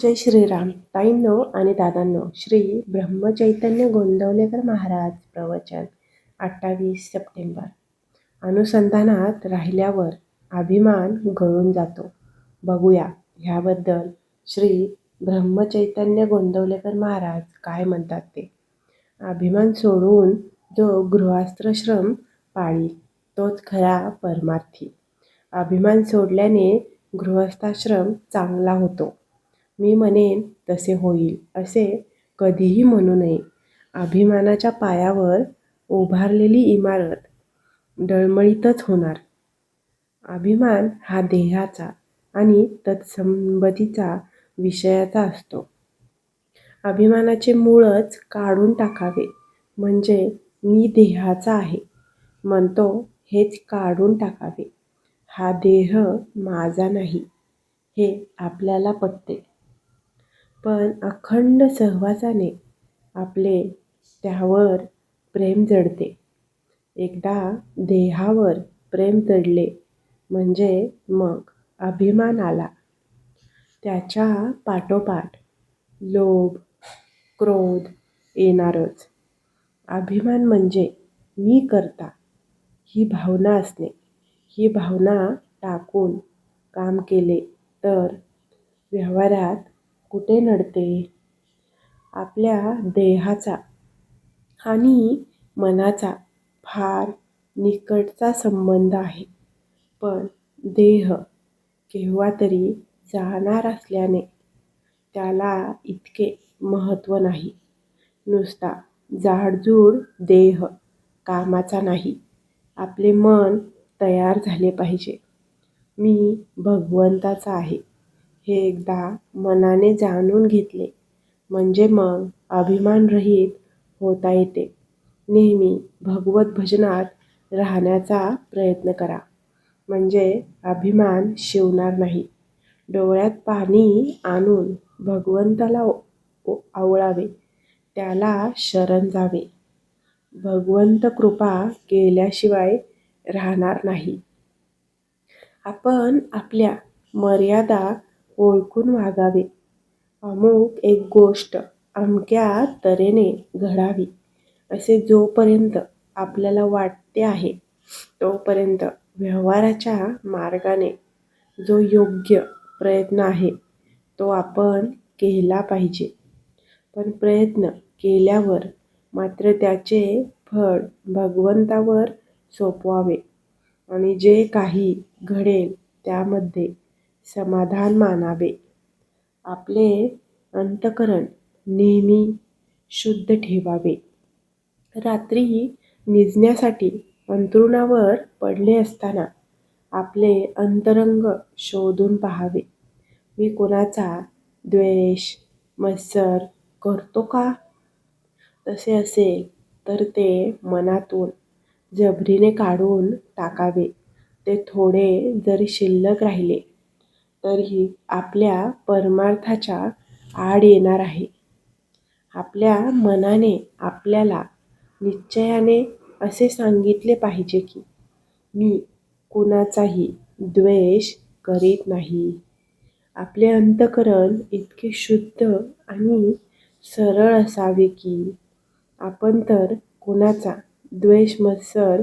जय श्रीराम. ताईंनो आणि दादांनो श्री ब्रह्मचैतन्य गोंदवलेकर महाराज प्रवचन अठ्ठावीस सप्टेंबर. अनुसंधानात राहिल्यावर अभिमान गळून जातो. बघूया ह्याबद्दल श्री ब्रह्मचैतन्य गोंदवलेकर महाराज काय म्हणतात ते. अभिमान सोडून जो गृहास्त्रश्रम पाळी तोच खरा परमार्थी. अभिमान सोडल्याने गृहस्थाश्रम चांगला होतो. मी म्हणेन तसे होईल असे कधीही म्हणू नये. अभिमानाच्या पायावर उभारलेली इमारत डळमळीतच होणार. अभिमान हा देहाचा आणि तत्संबंधीचा विषयाचा असतो. अभिमानाचे मूळच काढून टाकावे म्हणजे मी देहाचा आहे. म्हणतो हेच काढून टाकावे. हा देह माझा नाही हे आपल्याला पटते. पण अखंड सहवासाने आपले त्यावर प्रेम जडते. एकदा देहावर प्रेम जडले म्हणजे मग अभिमान आला. त्याच्या पाठोपाठ लोभ क्रोध येणारच. अभिमान म्हणजे मी करता ही भावना असणे. ही भावना टाकून काम केले तर व्यवहारात कुठे नडते? आपल्या देहाचा आणि मनाचा फार निकटचा संबंध आहे. पण देह केव्हा तरी जाणार असल्याने त्याला इतके महत्त्व नाही. नुसता जाडजूड देह कामाचा नाही. आपले मन तयार झाले पाहिजे. मी भगवंताचा आहे. हे एकदा मनाने जाणून घेतले. म्हणजे मग अभिमानरहित होता येते. नेहमी भगवत भजनात राहण्याचा प्रयत्न करा. म्हणजे अभिमान शिवणार नाही. डोळ्यात पाणी आणून भगवंताला आवळावे. त्याला शरण जावे. भगवंत कृपा केल्याशिवाय राहणार नाही. आपण आपल्या मर्यादा ओळखून वागावे. अमुक एक गोष्ट अमक्या तऱ्हेने घडावी. असे जोपर्यंत आपल्याला वाटते आहे तोपर्यंत व्यवहाराच्या मार्गाने जो योग्य प्रयत्न आहे तो आपण केला पाहिजे. पण प्रयत्न केल्यावर मात्र त्याचे फळ भगवंतावर सोपवावे आणि जे काही घडेल त्यामध्ये समाधान मानावे. आपले अंतकरण नेहमी शुद्ध ठेवावे. रात्री निजण्यासाठी अंथरुणावर पडले असताना आपले अंतरंग शोधून पाहावे. मी कोणाचा द्वेष मत्सर करतो का? तसे असेल तर ते मनातून जबरीने काढून टाकावे. ते थोडे जरी शिल्लक राहिले तरीही आपल्या परमार्थाच्या आड येणार आहे. आपल्या मनाने आपल्याला निश्चयाने असे सांगितले पाहिजे की मी कुणाचाही द्वेष करीत नाही. आपले अंतकरण इतके शुद्ध आणि सरळ असावे की आपण तर कोणाचा द्वेष मत्सर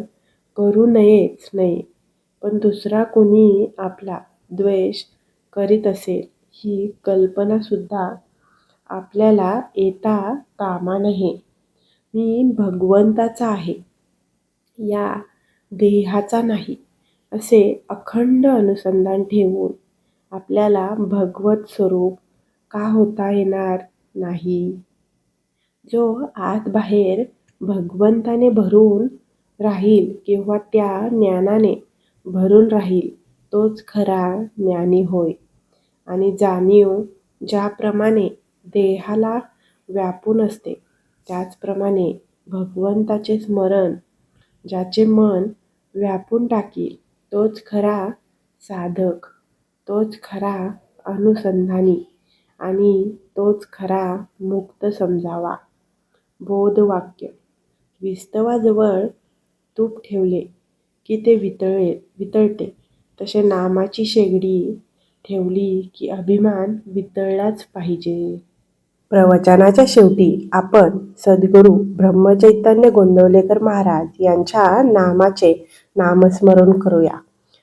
करू नयेच नये पण दुसरा कोणी आपला द्वेष करीत असेल ही कल्पनासुद्धा आपल्याला येता कामा नये. मी भगवंताचा आहे या देहाचा नाही असे अखंड अनुसंधान ठेवून आपल्याला भगवत स्वरूप का होता येणार नाही? जो आत बाहेर भगवंताने भरून राहील किंवा त्या ज्ञानाने भरून राहील तोच खरा ज्ञानी होय. आणि जाणीव ज्याप्रमाणे देहाला व्यापून असते त्याचप्रमाणे भगवंताचे स्मरण ज्याचे मन व्यापून टाकील तोच खरा साधक तोच खरा अनुसंधानी आणि तोच खरा मुक्त समजावा. बोधवाक्य. विस्तवाजवळ तूप ठेवले की ते वितळे वितळते. तसे नामाची शेगडी ठेवली की अभिमान वितळलाच पाहिजे. प्रवचनाच्या शेवटी आपण सद्गुरू ब्रह्मचैतन्य गोंदवलेकर महाराज यांच्या नामाचे नामस्मरण करूया.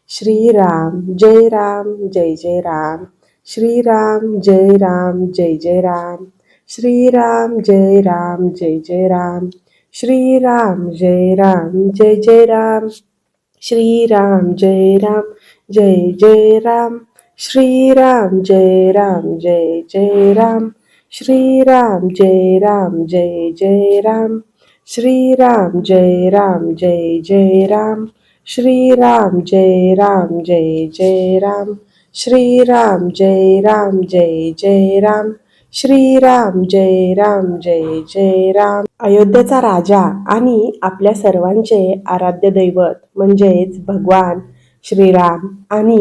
श्रीराम जय राम जय जय राम. श्रीराम जय राम जय जय राम. श्रीराम जय राम जय जय राम. श्रीराम जय राम जय जय राम. श्रीराम जय राम जय जय राम. श्रीराम जय राम जय जय राम। श्रीराम जय राम जय जय राम। श्रीराम जय राम जय जय राम। श्रीराम जय राम जय जय राम। श्रीराम जय राम जय जय राम। श्रीराम जय राम जय जय राम। अयोध्येचा राजा आणि आपल्या सर्वांचे आराध्य दैवत म्हणजेच भगवान श्रीराम आणि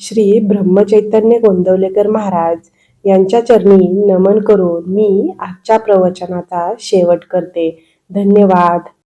श्री ब्रह्मचैतन्य गोंदवलेकर महाराज यांच्या चरणी नमन करून मी आजच्या प्रवचनाचा शेवट करते. धन्यवाद.